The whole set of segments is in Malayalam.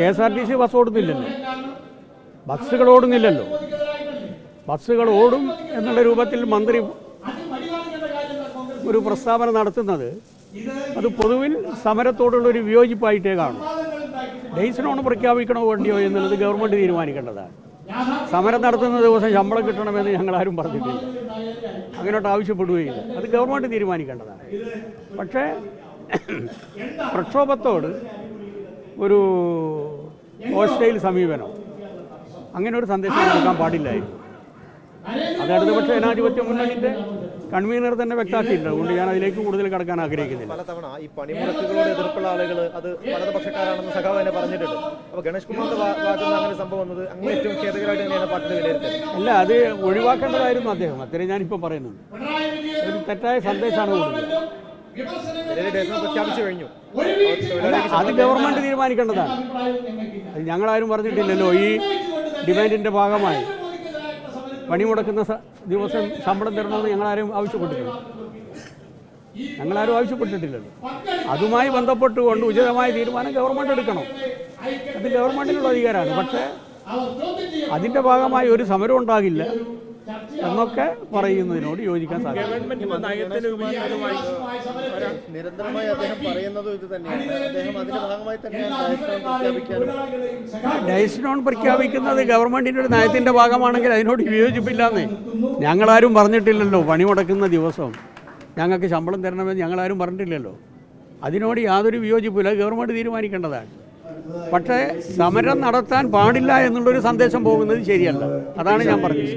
K S R T C bus ഓടുന്നില്ലല്ലോ. ബസ്സുകൾ ഓടുന്നില്ലല്ലോ ബസ്സുകൾ ഓടും എന്നുള്ള രൂപത്തിൽ മന്ത്രി ഒരു പ്രസ്താവന നടത്തുന്നത് അത് പൊതുവിൽ സമരത്തോടുള്ള ഒരു വിയോജിപ്പായിട്ടേ കാണും. ഡേയ്സിനോൺ പ്രഖ്യാപിക്കണോ വേണ്ടിയോ എന്നുള്ളത് ഗവൺമെന്റ് തീരുമാനിക്കേണ്ടതാണ്. സമരം നടത്തുന്ന ദിവസം ശമ്പളം കിട്ടണമെന്ന് ഞങ്ങൾ ആരും പറഞ്ഞിട്ടില്ല. അങ്ങനോട്ട് ആവശ്യപ്പെടുകയില്ല. അത് ഗവൺമെന്റ് തീരുമാനിക്കേണ്ടതാണ്. പക്ഷേ പ്രക്ഷോഭത്തോട് ഒരു ഹോസ്റ്റൈൽ സമീപനം. അങ്ങനെ ഒരു സന്ദേശം കൊടുക്കാൻ പാടില്ലായിരുന്നു. അത് ഇടതുപക്ഷ ജനാധിപത്യ മുന്നണിന്റെ കൺവീനർ തന്നെ വ്യക്തമാക്കിയിട്ടുണ്ട്. അതുകൊണ്ട് ഞാൻ അതിലേക്ക് കൂടുതൽ കടക്കാൻ ആഗ്രഹിക്കുന്നില്ല. പലതവണ ഈ പണിമുടക്കുകളോട് എതിർപ്പുള്ള ആളുകൾ അത് വലതുപക്ഷക്കാരാണെന്ന് സഖാവ് തന്നെ പറഞ്ഞിട്ടുണ്ട്. അപ്പോൾ ഗണേഷ് കുമാറിന്റെ അങ്ങനെ സംഭവം വന്നത് അങ്ങനെ ഏറ്റവും ഖേദകരമായിട്ട് തന്നെയാണ് അല്ല അത് ഒഴിവാക്കേണ്ടതായിരുന്നു അദ്ദേഹം. അത്രയും ഞാനിപ്പോൾ പറയുന്നത് ഒരു തെറ്റായ സന്ദേശമാണ് കൊടുക്കുന്നത് പ്രഖ്യാപിച്ചു കഴിഞ്ഞു. അത് ഗവൺമെന്റ് തീരുമാനിക്കേണ്ടതാണ്. അത് ഞങ്ങളാരും പറഞ്ഞിട്ടില്ലല്ലോ. ഈ ഡിമാൻഡിന്റെ ഭാഗമായി പണിമുടക്കുന്ന മുടക്കുന്ന ദിവസം ശമ്പളം തരണമെന്ന് ഞങ്ങളാരും ആവശ്യപ്പെട്ടിട്ടില്ല. ഞങ്ങളാരും ആവശ്യപ്പെട്ടിട്ടില്ലല്ലോ. അതുമായി ബന്ധപ്പെട്ടുകൊണ്ട് ഉചിതമായ തീരുമാനം ഗവൺമെന്റ് എടുക്കണം. അത് ഗവൺമെന്റിനുള്ള അധികാരമാണ്. പക്ഷേ അതിന്റെ ഭാഗമായി ഒരു സമരം ഉണ്ടാകില്ല. എന്നൊക്കെ പറയുന്നതിനോട് യോജിക്കാൻ സാധിക്കും. നിരന്തരമായി അദ്ദേഹം പറയുന്നതും ഇത് തന്നെയാണ്. അദ്ദേഹം അതിന്റെ ഭാഗമായി തന്നെയാണ് പ്രഖ്യാപിക്കുന്നത് ഗവൺമെന്റിന്റെ ഒരു നയത്തിന്റെ ഭാഗമാണെങ്കിൽ അതിനോട് വിയോജിപ്പില്ലാന്നേ ഞങ്ങളാരും പറഞ്ഞിട്ടില്ലല്ലോ പണി മുടക്കുന്ന ദിവസം. ഞങ്ങൾക്ക് ശമ്പളം തരണമെന്ന് ഞങ്ങളാരും പറഞ്ഞിട്ടില്ലല്ലോ. അതിനോട് യാതൊരു വിയോജിപ്പില്ല ഗവൺമെന്റ് തീരുമാനിക്കേണ്ടതാണ്. പക്ഷേ സമരം നടത്താൻ പാടില്ല എന്നുള്ളൊരു സന്ദേശം പോകുന്നത് ശരിയല്ല. അതാണ് ഞാൻ പറഞ്ഞത്.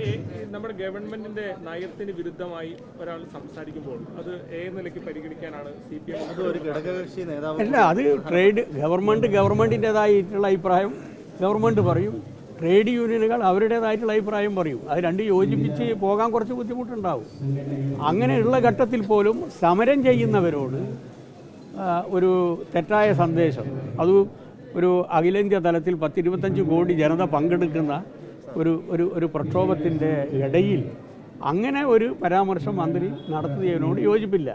നമ്മുടെ ഗവൺമെന്റിന്റെ നയത്തിന് വിരുദ്ധമായി ഒരാൾ സംസാരിക്കുമ്പോൾ അത് ഏത് നിലയ്ക്ക് പരിഗണിക്കാനാണ് സി പി എം ഒരു ഘടകകക്ഷി നേതാവ് അല്ല അത് ട്രേഡ് ഗവൺമെന്റ് ഗവൺമെന്റിന്റെതായിട്ടുള്ള അഭിപ്രായം ഗവൺമെന്റ് പറയും. ട്രേഡ് യൂണിയനുകൾ അവരുടേതായിട്ടുള്ള അഭിപ്രായം പറയും. അത് രണ്ട് യോജിപ്പിച്ച് പോകാൻ കുറച്ച് ബുദ്ധിമുട്ടുണ്ടാവും. അങ്ങനെയുള്ള ഘട്ടത്തിൽ പോലും സമരം ചെയ്യുന്നവരോട് ഒരു തെറ്റായ സന്ദേശം. അത് ഒരു അഖിലേന്ത്യാ തലത്തിൽ പത്തിരുപത്തഞ്ച് കോടി ജനത പങ്കെടുക്കുന്ന ഒരു ഒരു ഒരു പ്രക്ഷോഭത്തിന്റെ ഇടയിൽ അങ്ങനെ ഒരു പരാമർശം മന്ത്രി നടത്തിയതിനോട് യോജിപ്പില്ല.